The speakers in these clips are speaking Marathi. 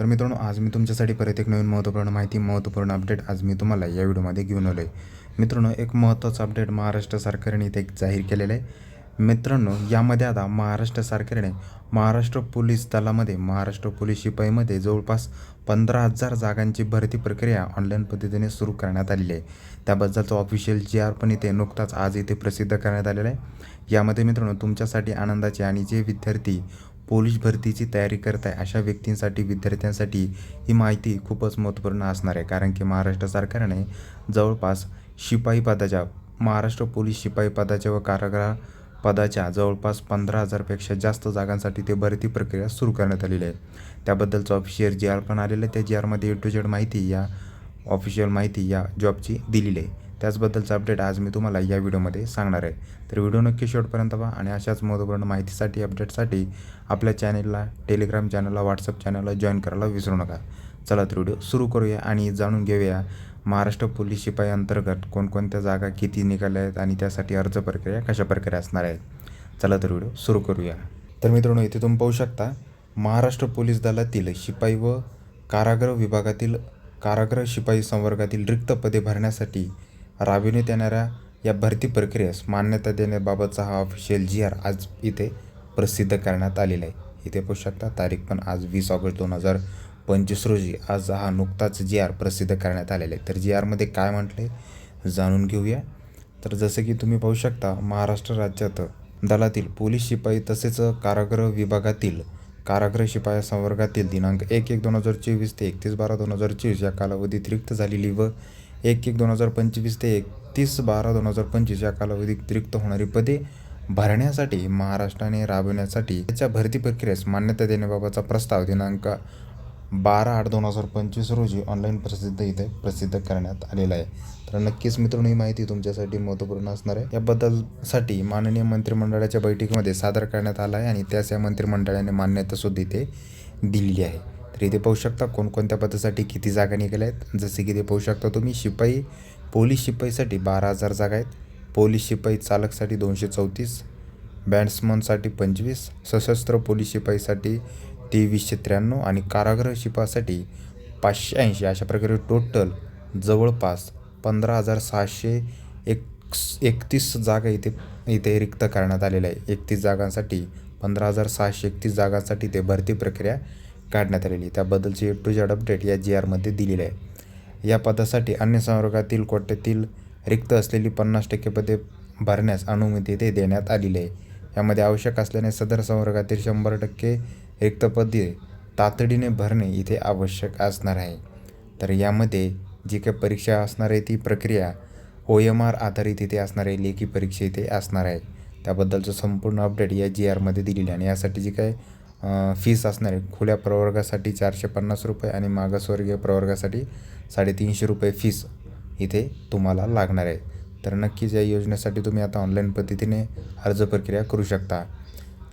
तर मित्रांनो आज मी तुमच्यासाठी परत एक नवीन महत्त्वपूर्ण माहिती महत्त्वपूर्ण अपडेट आज मी तुम्हाला या व्हिडिओमध्ये घेऊन आलो आहे मित्रांनो एक महत्त्वाचं अपडेट महाराष्ट्र सरकारने इथे एक जाहीर केलेलं आहे. मित्रांनो यामध्ये आता महाराष्ट्र सरकारने महाराष्ट्र पोलीस दलामध्ये महाराष्ट्र पोलीस शिपाईमध्ये जवळपास पंधरा हजार जागांची भरती प्रक्रिया ऑनलाईन पद्धतीने सुरू करण्यात आलेली आहे. त्याबद्दलचं ऑफिशियल जी आर पण इथे नुकताच आज इथे प्रसिद्ध करण्यात आलेला आहे. यामध्ये मित्रांनो तुमच्यासाठी आनंदाचे आणि जे विद्यार्थी पोलीस भरतीची तयारी करत आहे अशा व्यक्तींसाठी विद्यार्थ्यांसाठी ही माहिती खूपच महत्त्वपूर्ण असणार आहे. कारण की महाराष्ट्र सरकारने जवळपास शिपाई पदाच्या महाराष्ट्र पोलीस शिपाई पदाच्या व कारागृह पदाच्या जवळपास पंधरा हजारपेक्षा जास्त जागांसाठी ते भरती प्रक्रिया सुरू करण्यात आलेली आहे. त्याबद्दलचं ऑफिशियल जी आर पण आलेलं आहे त्या जी आरमध्ये ए टू झेड माहिती या ऑफिशियल माहिती या जॉबची दिलेली आहे. त्याचबद्दलचं अपडेट आज मी तुम्हाला या व्हिडिओमध्ये सांगणार आहे. तर व्हिडिओ नक्की शेवटपर्यंत पहा आणि अशाच महत्त्वपूर्ण माहितीसाठी अपडेटसाठी आपल्या चॅनेलला टेलिग्राम चॅनलला व्हॉट्सअप चॅनलला जॉईन करायला विसरू नका. चला तर व्हिडिओ सुरू करूया आणि जाणून घेऊया महाराष्ट्र पोलीस शिपाई अंतर्गत कोणकोणत्या जागा किती निघाल्या आहेत आणि त्यासाठी अर्ज प्रक्रिया कशा प्रकारे असणार आहेत चला तर व्हिडिओ सुरू करूया. तर मित्रांनो इथे तुम्ही पाहू शकता महाराष्ट्र पोलीस दलातील शिपाई व कारागृह विभागातील कारागृह शिपाई संवर्गातील रिक्त पदे भरण्यासाठी राबविण्यात येणाऱ्या या भरती प्रक्रियेस मान्यता देण्याबाबतचा हा ऑफिशियल जी आर आज इथे प्रसिद्ध करण्यात आलेला आहे. इथे पाहू शकता तारीख पण आज वीस ऑगस्ट दोन हजार पंचवीस रोजी आज हा नुकताच जी आर प्रसिद्ध करण्यात आलेला आहे. तर जी आरमध्ये काय म्हटलं आहे जाणून घेऊया. तर जसं की तुम्ही पाहू शकता महाराष्ट्र राज्यात दलातील पोलीस शिपाई तसेच कारागृह विभागातील कारागृह शिपाया संवर्गातील दिनांक एक एक दोन हजार चोवीस ते एकतीस बारा दोन हजार चोवीस या कालावधीत रिक्त झालेली व एक एक दोन हजार पंचवीस ते एकतीस बारा दोन हजार पंचवीस या कालावधीत रिक्त होणारी पदे भरण्यासाठी महाराष्ट्राने राबवण्यासाठी त्याच्या भरती प्रक्रियेस मान्यता देण्याबाबतचा प्रस्ताव दिनांक बारा आठ दोन हजार पंचवीस रोजी ऑनलाईन प्रसिद्ध इथे प्रसिद्ध करण्यात आलेला आहे. तर नक्कीच मित्रांनो ही माहिती तुमच्यासाठी महत्त्वपूर्ण असणार आहे. याबद्दलसाठी माननीय मंत्रिमंडळाच्या बैठकीमध्ये सादर करण्यात आला आहे आणि त्याच या मंत्रिमंडळाने मान्यतासुद्धा इथे दिलेली आहे. तर इथे पाहू शकता कोणकोणत्या पदासाठी किती जागा निघाल्या आहेत. जसे की ते पाहू शकता तुम्ही शिपाई पोलीस शिपाईसाठी बारा हजार जागा आहेत. पोलीस शिपाई चालकसाठी दोनशे चौतीस बॅट्समनसाठी पंचवीस सशस्त्र पोलीस शिपाईसाठी तेवीसशे त्र्याण्णव आणि कारागृह शिपासाठी पाचशे ऐंशी. अशा प्रकारे टोटल जवळपास पंधरा हजार सहाशे एक एकतीस जागा इथे इथे रिक्त करण्यात आलेल्या आहे एकतीस जागांसाठी पंधरा हजार सहाशे एकतीस जागांसाठी ते भरती प्रक्रिया काढण्यात आलेली त्याबद्दलची ए टू झेड अपडेट या जी आरमध्ये दिलेली आहे. या पदासाठी अन्य संवर्गातील कोट्यातील रिक्त असलेली पन्नास टक्के पदे भरण्यास अनुमती ते देण्यात आलेली आहे. यामध्ये आवश्यक असल्याने सदर संवर्गातील शंभर टक्के रिक्त पदे तातडीने भरणे इथे आवश्यक असणार आहे. तर यामध्ये जी काही परीक्षा असणार आहे ती प्रक्रिया ओ एम आर आधारित इथे असणार आहे. लेखी परीक्षा इथे असणार आहे. त्याबद्दलचं संपूर्ण अपडेट या जी आरमध्ये दिलेली आहे आणि यासाठी जी काय फीस असणार आहे. खुल्या प्रवर्गासाठी चारशे पन्नास रुपये आणि मागासवर्गीय प्रवर्गासाठी साडेतीनशे रुपये फीस इथे तुम्हाला लागणार आहे. तर नक्कीच या योजनेसाठी तुम्ही आता ऑनलाईन पद्धतीने अर्ज प्रक्रिया करू शकता.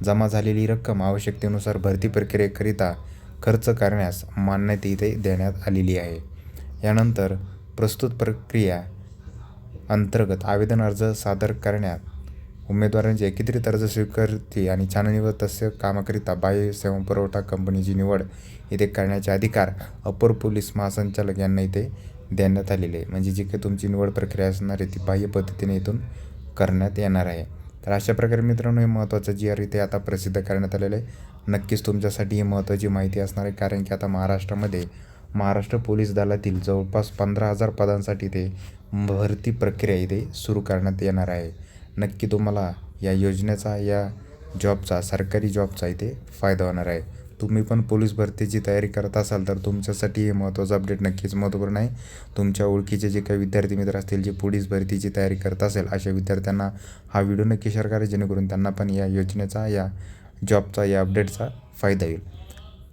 जमा झालेली रक्कम आवश्यकतेनुसार भरती प्रक्रियेकरिता खर्च करण्यास मान्यता इथे देण्यात आलेली आहे. यानंतर प्रस्तुत प्रक्रिया अंतर्गत आवेदन अर्ज सादर करण्यात उमेदवारांची एकत्रित अर्ज स्वीकारते आणि छाननी व तस्य कामाकरिता बाह्य सेवा पुरवठा कंपनीची निवड इथे करण्याचे अधिकार अपर पोलीस महासंचालक यांना इथे देण्यात आलेले आहे. म्हणजे जी काही तुमची निवड प्रक्रिया असणार आहे ती बाह्य पद्धतीने इथून करण्यात येणार आहे. तर अशा प्रकारे मित्रांनो हे महत्त्वाचं जी आर इथे आता प्रसिद्ध करण्यात आलेलं आहे. नक्कीच तुमच्यासाठी ही महत्त्वाची माहिती असणार आहे कारण की आता महाराष्ट्रामध्ये महाराष्ट्र पोलीस दलातील जवळपास पंधरा हजार पदांसाठी ते भरती प्रक्रिया इथे सुरू करण्यात येणार आहे. नक्की तुम्हाला या योजनेचा या जॉबचा सरकारी जॉबचा इथे फायदा होणार आहे. तुम्ही पण पोलीस भरतीची तयारी करत असाल तर तुमच्यासाठी हे महत्त्वाचं अपडेट नक्कीच महत्त्वपूर्ण आहे. तुमच्या ओळखीचे जे काही विद्यार्थी मित्र असतील जे पोलीस भरतीची तयारी करत असेल अशा विद्यार्थ्यांना हा व्हिडिओ नक्की शेअर करा जेणेकरून त्यांना पण या योजनेचा या जॉबचा या अपडेटचा फायदा होईल.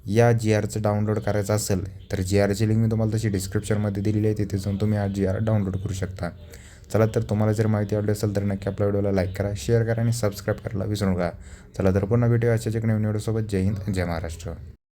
या जी आरचं डाउनलोड करायचं असेल तर जी आरची लिंक मी तुम्हाला तशी डिस्क्रिप्शनमध्ये दिलेली आहे. तिथे जाऊन तुम्ही हा जी आर डाउनलोड करू शकता. चला तर तुम्हाला जर माहिती आवडली असेल तर नक्की आपल्या व्हिडिओला लाईक करा शेअर करा आणि सबस्क्राईब करायला विसरू नका. चला तर पुन्हा भेटूया अशाच एक नवीन व्हिडिओसोबत जय हिंद जय महाराष्ट्र.